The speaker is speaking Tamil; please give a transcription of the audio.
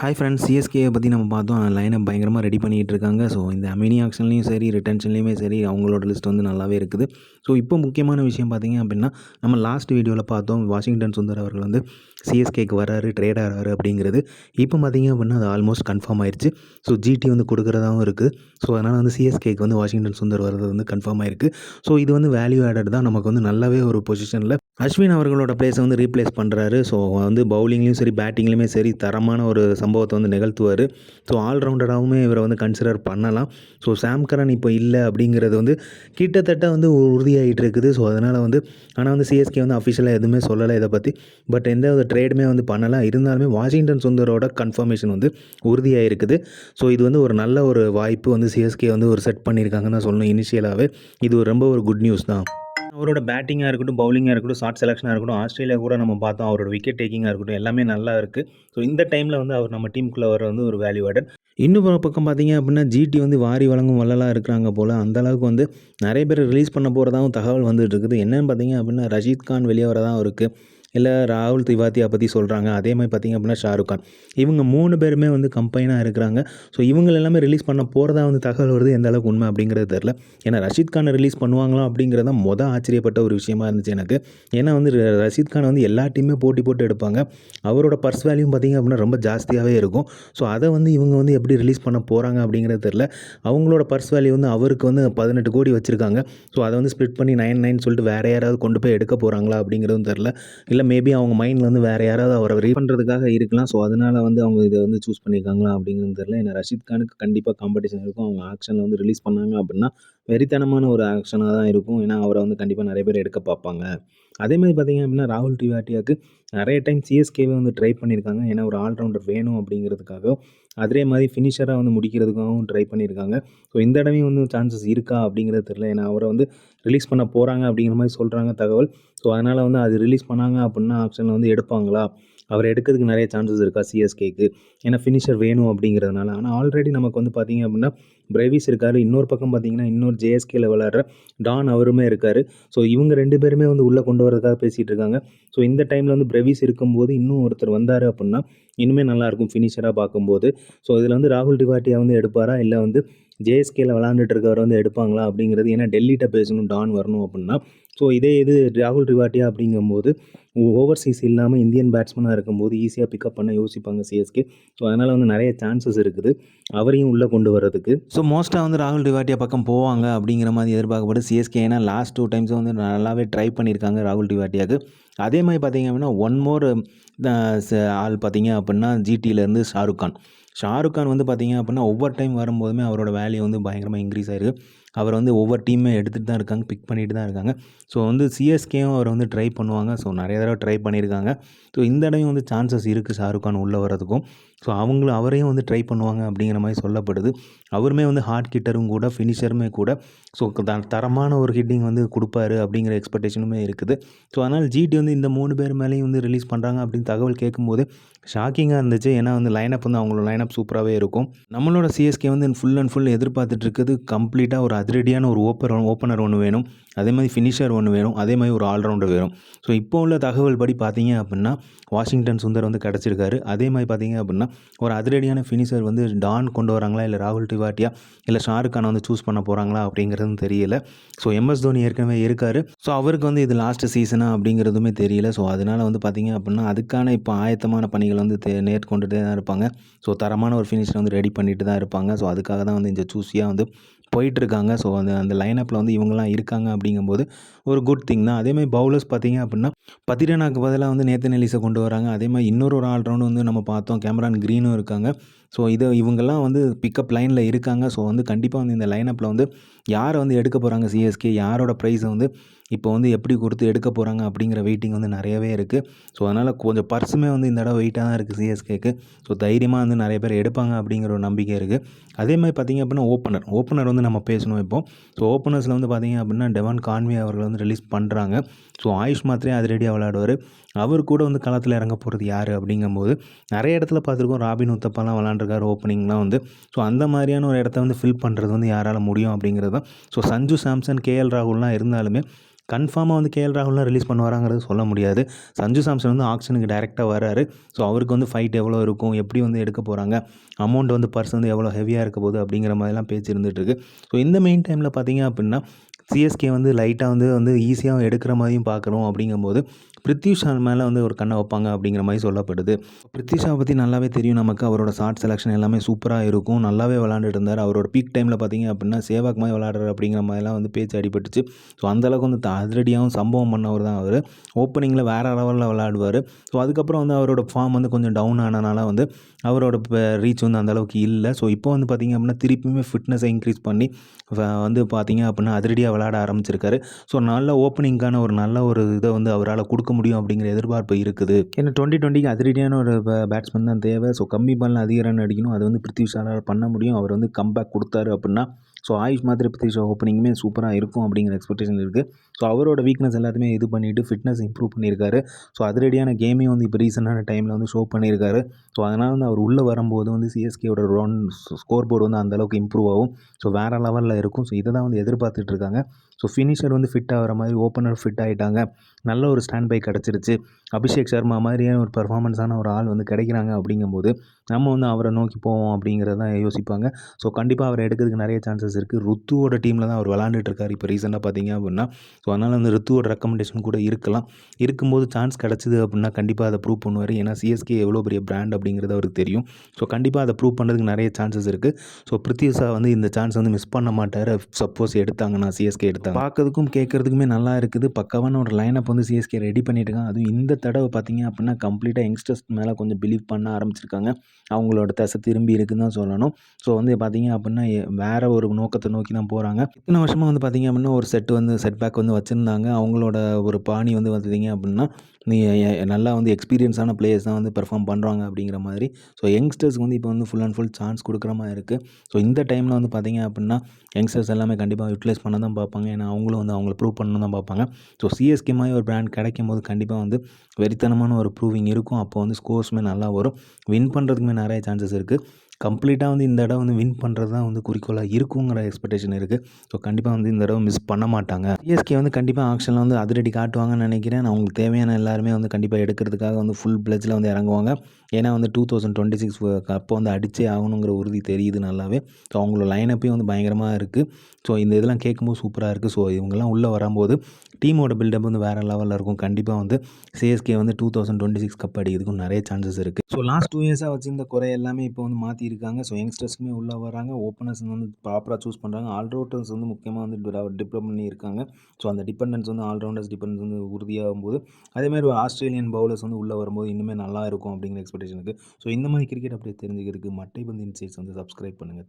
ஹாய் ஃப்ரெண்ட்ஸ் சிஎஸ்கேயை பற்றி நம்ம பார்த்தோம். லைனை பயங்கரமாக ரெடி பண்ணிகிட்டு இருக்காங்க. ஸோ இந்த அமினி ஆக்ஷன்லேயும் சரி ரிட்டன்ஷன்லேயுமே சரி அவங்களோட லிஸ்ட் வந்து நல்லாவே இருக்குது. ஸோ இப்போ முக்கியமான விஷயம் பார்த்தீங்க அப்படின்னா நம்ம லாஸ்ட் வீடியோவில் பார்த்தோம் வாஷிங்டன் சுந்தர் அவர்கள் வந்து சிஎஸ்கேக்கு வராரு ட்ரேட் ஆகிறாரு அப்படிங்கிறது. இப்போ பார்த்தீங்க அப்படின்னா அது ஆல்மோஸ்ட் கன்ஃபார்ம் ஆயிடுச்சு ஸோ ஜிடி வந்து கொடுக்குறதாகவும் இருக்குது ஸோ அதனால் வந்து சிஎஸ்கேக்கு வந்து வாஷிங்டன் சுந்தர் வர்றது வந்து கன்ஃபார்ம் ஆயிருக்கு. ஸோ இது வந்து வேல்யூ ஆடட் தான். நமக்கு வந்து நல்லாவே ஒரு பொசிஷனில் அஸ்வின் அவர்களோட பிளேஸை வந்து ரீப்ளேஸ் பண்ணுறாரு ஸோ வந்து பவுலிங்லேயும் சரி பேட்டிங்லேயுமே சரி தரமான ஒரு சம்பவத்தை வந்து நிகழ்த்துவார். ஸோ ஆல்ரவுண்டராகவுமே இவரை வந்து கன்சிடர் பண்ணலாம். ஸோ சாம் கரன் இப்போ இல்லை அப்படிங்கிறது வந்து கிட்டத்தட்ட வந்து உறுதியாகிட்டு இருக்குது ஸோ அதனால் வந்து ஆனால் வந்து சிஎஸ்கே வந்து அஃபிஷியலாக எதுவுமே சொல்லலை இதை பற்றி பட் எந்த ஒரு ட்ரேடுமே வந்து பண்ணலாம். இருந்தாலுமே வாஷிங்டன் சுந்தரோட கன்ஃபர்மேஷன் வந்து உறுதியாக இருக்குது ஸோ இது வந்து ஒரு நல்ல ஒரு வாய்ப்பு வந்து சிஎஸ்கே வந்து ஒரு செட் பண்ணியிருக்காங்கன்னு தான் சொல்லணும் இனிஷியலாகவே இது ஒரு ரொம்ப ஒரு குட் நியூஸ் தான். அவரோட பேட்டிங்காக இருக்கட்டும் பவுலிங்காக இருக்கட்டும் ஷார்ட் செலெக்ஷனாக இருக்கட்டும் ஆஸ்திரேலியா கூட நம்ம பார்த்தோம். அவரோட விக்கெட் டேக்கிங்காக இருக்கட்டும் எல்லாமே நல்லா இருக்குது ஸோ இந்த டைமில் வந்து அவர் நம்ம டீமுக்குள்ளே வர வந்து ஒரு வேல்யூ ஆடட் இன்னும் பக்கம் பார்த்தீங்க அப்படின்னா ஜிடி வந்து வாரி வழங்கும் வள்ளலாக இருக்கிறாங்க போல். அந்த அளவுக்கு வந்து நிறைய பேர் ரிலீஸ் பண்ண போகிறதாவும் தகவல் வந்துட்டு இருக்குது. என்னென்னு பார்த்தீங்க அப்படின்னா ரஷீத் கான் வெளியே வரதான் இருக்குது இல்லை ராகுல் திவாத்தியா பற்றி சொல்கிறாங்க அதே மாதிரி பார்த்திங்க அப்படின்னா ஷாருக் கான். இவங்க மூணு பேருமே வந்து கம்பைனாக இருக்கிறாங்க. ஸோ இவங்க எல்லாமே ரிலீஸ் பண்ண போகிறதா வந்து தகவல் வருது எந்த அளவுக்கு உண்மை அப்படிங்கிறது தெரில ஏன்னா ரஷீத் கானை ரிலீஸ் பண்ணுவாங்களா அப்படிங்கிறது தான் மொதல் ஆச்சரியப்பட்ட ஒரு விஷயமா இருந்துச்சு எனக்கு. ஏன்னா வந்து ர- ரஷீத் கானை வந்து எல்லா டீமே போட்டி போட்டு எடுப்பாங்க. அவரோட பர்ஸ் வேல்யூ பார்த்திங்க அப்படின்னா ரொம்ப ஜாஸ்தியாகவே இருக்கும். ஸோ அதை வந்து இவங்க வந்து எப்படி ரிலீஸ் பண்ண போகிறாங்க அப்படிங்கிறது தெரில அவங்களோட பர்ஸ் வேல்யூ வந்து அவருக்கு வந்து பதினெட்டு கோடி வச்சுருக்காங்க. ஸோ அதை வந்து ஸ்ப்ளிட் பண்ணி நைன் நைன் சொல்லிட்டு வேறு யாராவது கொண்டு போய் எடுக்க போகிறாங்களா அப்படிங்கிறதும் தெரில இல்லை மேபி அவங்க மைண்டில் வந்து வேறு யாராவது அவரை ரீ பண்ணுறதுக்காக இருக்கலாம். ஸோ அதனால் வந்து அவங்க இதை வந்து சூஸ் பண்ணியிருக்காங்களா அப்படிங்கிறது தெரில ஏன்னா ரஷித் கானுக்கு கண்டிப்பாக காம்படிஷன் இருக்கும். அவங்க ஆக்ஷனில் வந்து ரிலீஸ் பண்ணாங்க அப்படின்னா வெறித்தனமான ஒரு ஆக்ஷனாக தான் இருக்கும். ஏன்னா அவரை வந்து கண்டிப்பாக நிறைய பேர் எடுக்க பார்ப்பாங்க. அதே மாதிரி பார்த்தீங்க அப்படின்னா ராகுல் டிவாட்டியாவுக்கு நிறைய டைம் சிஎஸ்கேவே வந்து ட்ரை பண்ணியிருக்காங்க. ஏன்னா ஒரு ஆல்ரவுண்டர் வேணும் அப்படிங்கிறதுக்காகவும் அதே மாதிரி ஃபினிஷராக வந்து முடிக்கிறதுக்காகவும் ட்ரை பண்ணியிருக்காங்க. ஸோ இந்த தடவையும் வந்து சான்சஸ் இருக்கா அப்படிங்கிறது தெரியல. ஏன்னா அவரை வந்து ரிலீஸ் பண்ண போகிறாங்க அப்படிங்கிற மாதிரி சொல்கிறாங்க தகவல். ஸோ அதனால் வந்து அது ரிலீஸ் பண்ணாங்க அப்படின்னா ஆப்ஷனில் வந்து எடுப்பாங்களா? அவர் எடுக்கிறதுக்கு நிறைய சான்சஸ் இருக்கா சிஎஸ்கேக்கு ஏன்னா ஃபினிஷர் வேணும் அப்படிங்கிறதுனால. ஆனால் ஆல்ரெடி நமக்கு வந்து பார்த்தீங்க அப்படின்னா பிரேவிஸ் இருக்கார். இன்னொரு பக்கம் பார்த்தீங்கன்னா இன்னொரு ஜேஎஸ்கேல விளாட்ற டான் அவருமே இருக்கார். ஸோ இவங்க ரெண்டு பேருமே வந்து உள்ளே கொண்டு வரதுக்காக பேசிகிட்டு இருக்காங்க. ஸோ இந்த டைமில் வந்து பிரேவிஸ் இருக்கும்போது இன்னும் ஒருத்தர் வந்தார் அப்படின்னா இன்னுமே நல்லாயிருக்கும் ஃபினிஷராக பார்க்கும்போது. ஸோ இதில் வந்து ராகுல் டிவாட்டியா வந்து எடுப்பாரா? இல்லை வந்து ஜேஎஸ்கேல விளாண்டுட்டு இருக்கவர் வந்து எடுப்பாங்களா அப்படிங்கிறது ஏன்னா டெல்லிட்ட பேசணும் டான் வரணும் அப்படின்னா. ஸோ இதே இது ராகுல் ரிவாட்டியா அப்படிங்கும்போது ஓவர்சீஸ் இல்லாமல் இந்தியன் பேட்ஸ்மனாக இருக்கும்போது ஈஸியாக பிக்கப் பண்ண யோசிப்பாங்க சிஎஸ்கே ஸோ அதனால் வந்து நிறைய சான்சஸ் இருக்குது. அவரையும் உள்ளே கொண்டு வர்றதுக்கு. ஸோ மோஸ்ட்டாக வந்து ராகுல் டிவாட்டியா பக்கம் போவாங்க அப்படிங்கிற மாதிரி எதிர்பார்க்கப்படும் சிஎஸ்கே ஏன்னா லாஸ்ட் டூ டைம்ஸ் வந்து நல்லாவே ட்ரை பண்ணியிருக்காங்க ராகுல் டிவாட்டியாவுக்கு அதே மாதிரி பார்த்தீங்க அப்படின்னா ஒன் மோர் ஆள் பார்த்தீங்க அப்படின்னா ஜிடியிலேருந்து ஷாருக் கான். ஷாருக் கான் வந்து பார்த்தீங்க அப்படின்னா ஒவ்வொரு டைம் வரும்போதுமே அவரோட வேல்யூ வந்து பயங்கரமாக இன்க்ரீஸ் ஆயிருக்கு. அவர் வந்து ஒவ்வொரு டீமே எடுத்துகிட்டு தான் இருக்காங்க பிக் பண்ணிட்டு தான் இருக்காங்க. ஸோ வந்து சிஎஸ்கேவும் அவர் வந்து ட்ரை பண்ணுவாங்க. ஸோ நிறைய தடவை ட்ரை பண்ணியிருக்காங்க. ஸோ இந்த இடையும் வந்து சான்சஸ் இருக்குது ஷாருக் கான் உள்ளே வரதுக்கும் ஸோ அவங்களும் அவரையும் வந்து ட்ரை பண்ணுவாங்க அப்படிங்கிற மாதிரி சொல்லப்படுது. அவருமே வந்து ஹார்ட் கிட்டரும் கூட ஃபினிஷருமே கூட. ஸோ த தரமான ஒரு ஹிட்டிங் வந்து கொடுப்பாரு அப்படிங்கிற எக்ஸ்பெக்டேஷனுமே இருக்குது. ஸோ அதனால் ஜிடி வந்து இந்த மூணு பேர் மேலேயும் வந்து ரிலீஸ் பண்ணுறாங்க அப்படின்னு தகவல் கேட்கும்போது ஷாக்கிங்காக இருந்துச்சு. ஏன்னா வந்து லைனப் வந்து அவங்களோட லைனப் சூப்பராகவே இருக்கும். நம்மளோட சிஎஸ்கே வந்து ஃபுல் அண்ட் ஃபுல் எதிர்பார்த்துட்டு இருக்குது. கம்ப்ளீட்டாக ஒரு அதிரடியான ஒரு ஓப்பர் ஓப்பனர் ஒன்று வேணும். அதே மாதிரி ஃபினிஷர் ஒன்று வேணும். அதே மாதிரி ஒரு ஆல்ரவுண்டர் வேணும். ஸோ இப்போ உள்ள தகவல் படி பார்த்தீங்க அப்படின்னா வாஷிங்டன் சுந்தர் வந்து கிடச்சிருக்காரு. அதே மாதிரி பார்த்தீங்க அப்படின்னா ஒரு அதிரடியான ஃபினிஷர் வந்து டான் கொண்டு வராங்களா? இல்லை ராகுல் டிவாட்டியா இல்லை ஷாருக் கானை வந்து சூஸ் பண்ண போகிறாங்களா அப்படிங்கிறதும் தெரியல. ஸோ எம்எஸ் தோனி ஏற்கனவே இருக்கார். ஸோ அவருக்கு வந்து இது லாஸ்ட் சீசனா அப்படிங்கிறதுமே தெரியல. ஸோ அதனால் வந்து பார்த்தீங்க அப்படின்னா அதுக்கான இப்போ ஆயத்தமான பணிகள் வந்து தே மேற்கொண்டுட்டே தான் இருப்பாங்க. ஸோ தரமான ஒரு ஃபினிஷர் வந்து ரெடி பண்ணிட்டு தான் இருப்பாங்க. ஸோ அதுக்காக தான் வந்து இந்த சூஸியாக வந்து போயிட்டுருக்காங்க. ஸோ அந்த அந்த லைனப்பில் வந்து இவங்கெல்லாம் இருக்காங்க அப்படிங்கும்போது ஒரு குட் திங் தான். அதேமாதிரி பவுலர்ஸ் பார்த்தீங்க அப்படின்னா பதிரனாக்கு பதிலாக வந்து நேத்தன் எலிஸை கொண்டு வராங்க. அதே மாதிரி இன்னொரு ஒரு ஆல்ரவுண்டு வந்து நம்ம பார்த்தோம். கேமரான் க்ரீனும் இருக்காங்க. ஸோ இது இவங்கெல்லாம் வந்து பிக்கப் லைனில் இருக்காங்க. ஸோ வந்து கண்டிப்பாக வந்து இந்த லைனப்பில் வந்து யாரை வந்து எடுக்க போகிறாங்க சிஎஸ்கே யாரோட ப்ரைஸை வந்து இப்போ வந்து எப்படி கொடுத்து எடுக்க போகிறாங்க அப்படிங்கிற வெயிட்டிங் வந்து நிறையவே இருக்குது ஸோ அதனால் கொஞ்சம் பர்ஸுமே வந்து இந்த தடவை வெயிட்டாக தான் இருக்குது சிஎஸ்கேக்கு ஸோ தைரியமாக வந்து நிறைய பேர் எடுப்பாங்க அப்படிங்கிற ஒரு நம்பிக்கை இருக்குது அதே மாதிரி பார்த்திங்க அப்படின்னா ஓப்பனர் ஓப்பனர் வந்து நம்ம பேசணும் இப்போ. ஸோ ஓப்பனர்ஸில் வந்து பார்த்திங்க அப்படின்னா டெவான் கான்வே அவர்கள் வந்து ரிலீஸ் பண்ணுறாங்க ஸோ ஆயுஷ் மாத்திரே அது ரெடியாக விளையாடுவார். அவர் கூட வந்து களத்தில் இறங்க போகிறது யார் அப்படிங்கும்போது நிறைய இடத்துல பார்த்துருக்கோம். ராபின் உத்தப்பாலாம் விளாண்டுருக்காரு ஓப்பனிங்லாம் வந்து. ஸோ அந்த மாதிரியான ஒரு இடத்த வந்து ஃபில் பண்ணுறது வந்து யாரால் முடியும் அப்படிங்கிறது தான். ஸோ சஞ்சு சாம்சன் கேஎல் ராகுல்லாம் இருந்தாலுமே கன்ஃபார்மாக வந்து கேஎல் ராகுல்லாம் ரிலீஸ் பண்ணுவாராங்கிறது சொல்ல முடியாது. சஞ்சு சாம்சன் வந்து ஆக்ஷனுக்கு டேரெக்டாக வராரு. ஸோ அவருக்கு வந்து ஃபைட் எவ்வளோ இருக்கும் எப்படி வந்து எடுக்க போகிறாங்க அமௌண்ட் வந்து பர்ஸ் வந்து எவ்வளோ ஹெவியாக இருக்க போகுது அப்படிங்கிற மாதிரிலாம் பேச்சு இருந்துகிட்ருக்கு ஸோ இந்த மெயின் டைமில் பார்த்தீங்க அப்படின்னா சிஎஸ்கே வந்து லைட்டாக வந்து வந்து ஈஸியாக எடுக்கிற மாதிரியும் பார்க்குறோம் அப்படிங்கும்போது பிருத்யூஷா மேலே வந்து ஒரு கண்ணை வைப்பாங்க அப்படிங்கிற மாதிரி சொல்லப்படுது. பிருத்யூஷாவை பற்றி நல்லாவே தெரியும் நமக்கு. அவரோட ஷார்ட் செலெக்ஷன் எல்லாமே சூப்பராக இருக்கும். நல்லாவே விளாண்டுட்டு இருந்தார். அவரோட பீக் டைமில் பார்த்தீங்க அப்படின்னா சேவாக் மாதிரி விளாடுறாரு அப்படிங்கிற மாதிரிலாம் வந்து பேச்சு அடிபட்டுச்சு. ஸோ அந்தளவுக்கு வந்து அதிரடியாகவும் சம்பவம் பண்ணவர் தான் அவர். ஓப்பனிங்கில் வேறு லெவலில் விளாடுவார் ஸோ அதுக்கப்புறம் வந்து அவரோட ஃபார்ம் வந்து கொஞ்சம் டவுன் ஆனனால வந்து அவரோட ரீச் வந்து அந்த அளவுக்கு இல்லை. ஸோ இப்போ வந்து பார்த்திங்க அப்படின்னா திருப்பியுமே ஃபிட்னஸை இன்க்ரீஸ் பண்ணி வந்து பார்த்திங்க அப்படின்னா அதிரடியாக விளாட ஆரம்பிச்சிருக்காரு. ஸோ நல்ல ஓப்பனிங்கான ஒரு நல்ல ஒரு இதை வந்து அவரால் கொடுக்க முடியும் அப்படிங்கிற எதிர்பார்ப்பு இருக்குது. ஏன்னா டுவெண்ட்டி டுவெண்ட்டிக்கு அதிரடியான ஒரு பேட்ஸ்மேன் தான் தேவை. ஸோ கம்மி பாலில் அதிக ரன் அடிக்கணும். அது வந்து பிருத்திவிஷாலால் பண்ண முடியும். அவர் வந்து கம்பேக் கொடுத்தாரு அப்படின்னா ஸோ ஆயுஷ் மாதிரி பிருத்திவிஷா ஓப்பனிங்குமே சூப்பராக இருக்கும் அப்படிங்கிற எக்ஸ்பெக்டேஷன் இருக்குது ஸோ அவரோட வீக்னஸ் எல்லாத்தையுமே இது பண்ணிவிட்டு ஃபிட்னஸ் இம்ப்ரூவ் பண்ணியிருக்காரு. ஸோ அதிரடியான கேமையும் வந்து இப்போ ரீசெண்டான டைமில் வந்து ஷோ பண்ணியிருக்காரு. ஸோ அதனால் வந்து அவர் உள்ளே வரும்போது வந்து சிஎஸ்கேவோட ரன் ஸ்கோர் போர்டு வந்து அந்தளவுக்கு இம்ப்ரூவ் ஆகும். ஸோ வேறு லெவலில் இருக்கும். ஸோ இதை தான் வந்து எதிர்பார்த்துட்டு இருக்காங்க. ஸோ ஃபினிஷர் வந்து ஃபிட் ஆகிற மாதிரி ஓப்பனர் ஃபிட் ஆகிட்டாங்க நல்ல ஒரு ஸ்டாண்ட் பை கிடச்சிருச்சு. அபிஷேக் சர்மா மாதிரியான ஒரு பெர்ஃபார்மன்ஸான ஒரு ஆள் வந்து கிடைக்கிறாங்க அப்படிங்கும்போது நம்ம வந்து அவரை நோக்கி போவோம் அப்படிங்கிறத யோசிப்பாங்க. ஸோ கண்டிப்பாக அவரை எடுக்கிறதுக்கு நிறைய சான்சஸ் இருக்குது ருத்துவோட டீமில் தான் அவர் விளாண்டுட்டு இருக்காரு இப்போ ரீசெண்டாக பார்த்தீங்க அப்படின்னா. ஸோ அதனால் வந்து ருத்துவோட ரெக்கமெண்டேஷன் கூட இருக்கலாம். இருக்கும்போது சான்ஸ் கிடச்சிது அப்படின்னா கண்டிப்பாக அதை ப்ரூவ் பண்ணுவார். ஏன்னா சிஎஸ்கே எவ்வளோ பெரிய பிராண்ட் அப்படிங்கிறது அவருக்கு தெரியும். ஸோ கண்டிப்பாக அதை ப்ரூவ் பண்ணுறதுக்கு நிறைய சான்சஸ் இருக்குது ஸோ பிருத்திஷா வந்து இந்த சான்ஸ் வந்து மிஸ் பண்ண மாட்டார். சப்போஸ் எடுத்தாங்கன்னா சிஎஸ்கே எடுத்தாங்க பார்க்கறதுக்கும் கேட்குறதுக்குமே நல்லா இருக்குது. பக்காவான ஒரு லைனப் வந்து சிஎஸ்கே ரெடி பண்ணியிருக்காங்க அதுவும் இந்த தடவை பார்த்தீங்க அப்படின்னா கம்ப்ளீட்டாக யங்ஸ்டர்ஸ் மேலே கொஞ்சம் பிலீவ் பண்ண ஆரம்பிச்சிருக்காங்க. அவங்களோட தசை திரும்பி இருக்குன்னு தான் சொல்லணும். ஸோ வந்து பார்த்தீங்க அப்படின்னா வேறு வேற ஒரு நோக்கத்தை நோக்கி தான் போகிறாங்க இத்தனை வருஷமாக வந்து பார்த்தீங்க அப்படின்னா ஒரு செட் வந்து செட் பேக் வந்து வச்சுருந்தாங்க. அவங்களோட ஒரு பாணி வந்து பார்த்தீங்க அப்படின்னா நீ நல்லா வந்து எக்ஸ்பீரியன்ஸான பிளேயர்ஸ் தான் வந்து பெர்ஃபார்ம் பண்ணுறாங்க அப்படிங்கிற மாதிரி. ஸோ யங்ஸ்டர்ஸ்க்கு வந்து இப்போ வந்து ஃபுல் அண்ட் ஃபுல் சான்ஸ் கொடுக்குற மாதிரி இருக்குது ஸோ இந்த டைமில் வந்து பார்த்தீங்க அப்படின்னா யங்ஸ்டர்ஸ் எல்லாமே கண்டிப்பாக யூட்டிலைஸ் பண்ண தான் பார்ப்பாங்க. ஏன்னா அவங்களும் வந்து அவங்கள ப்ரூவ் பண்ணணும் தான் பார்ப்பாங்க. ஸோ சிஎஸ்கே மாதிரி ஒரு பிராண்ட் கிடைக்கும் போது கண்டிப்பாக வந்து வெறித்தனமான ஒரு ப்ரூவிங் இருக்கும். அப்போ வந்து ஸ்கோர்ஸுமே நல்லா வரும். வின் பண்ணுறதுக்குமே நிறைய சான்சஸ் இருக்குது கம்ப்ளீட்டாக வந்து இந்த தடவை வந்து வின் பண்ணுறது தான் வந்து குறிக்கோளாக இருக்குங்கிற எக்ஸ்பெக்டேஷன் இருக்குது ஸோ கண்டிப்பாக வந்து இந்த தடவை மிஸ் பண்ண மாட்டாங்க. சிஎஸ்கே வந்து கண்டிப்பாக ஆக்ஷனில் வந்து அதிரடி காட்டுவாங்கன்னு நினைக்கிறேன். நான் அவங்களுக்கு தேவையான எல்லாருமே வந்து கண்டிப்பாக எடுக்கிறதுக்காக வந்து ஃபுல் பிளட்ஜில் வந்து இறங்குவாங்க. ஏன்னா வந்து டூ தௌசண்ட் டுவெண்ட்டி சிக்ஸ் கப்போ வந்து அடிச்சே ஆகணுங்கிற உறுதி தெரியுது நல்லாவே. ஸோ அவங்களோட லைனப்பையும் வந்து பயங்கரமாக இருக்குது ஸோ இந்த இதெல்லாம் கேட்கும்போது சூப்பராக இருக்குது ஸோ இவங்கெல்லாம் உள்ளே வரும்போது டீமோட பில்டப் வந்து வேறு லெவலில் இருக்கும். கண்டிப்பாக வந்து சிஎஸ்கே வந்து two thousand twenty six cup அடிக்கிறதுக்கும் நிறைய சான்சஸ் இருக்குது ஸோ லாஸ்ட் டூ இயர்ஸாக வச்சுருந்த குறை எல்லாமே இப்போ வந்து மாற்றி இருக்காங்க ஸோ யங்ஸ்டர்ஸ்க்குமே உள்ளே வராங்க. ஓப்பனர்ஸ் வந்து ப்ராப்பராக சூஸ் பண்ணுறாங்க ஆல்ரவுண்டர்ஸ் வந்து முக்கியமாக வந்து டெவலப் பண்ணியிருக்காங்க. ஸோ அந்த டிபெண்டன்ஸ் வந்து ஆல்ரவுண்டர்ஸ் டிபெண்டன்ஸ் வந்து உறுதியாகும் போது அதேமாதிரி ஒரு ஆஸ்திரேலியன் பவுலர்ஸ் வந்து உள்ளே வரும்போது இன்னுமே நல்லா இருக்கும் அப்படிங்கிற எக்ஸ்பெக்டேஷன் இருக்குது ஸோ இந்த மாதிரி கிரிக்கெட் அப்படியே தெரிஞ்சுக்கிறதுக்கு மட்டை பந்து இன்சைட்ஸ் வந்து சப்ஸ்கிரைப் பண்ணுங்கள்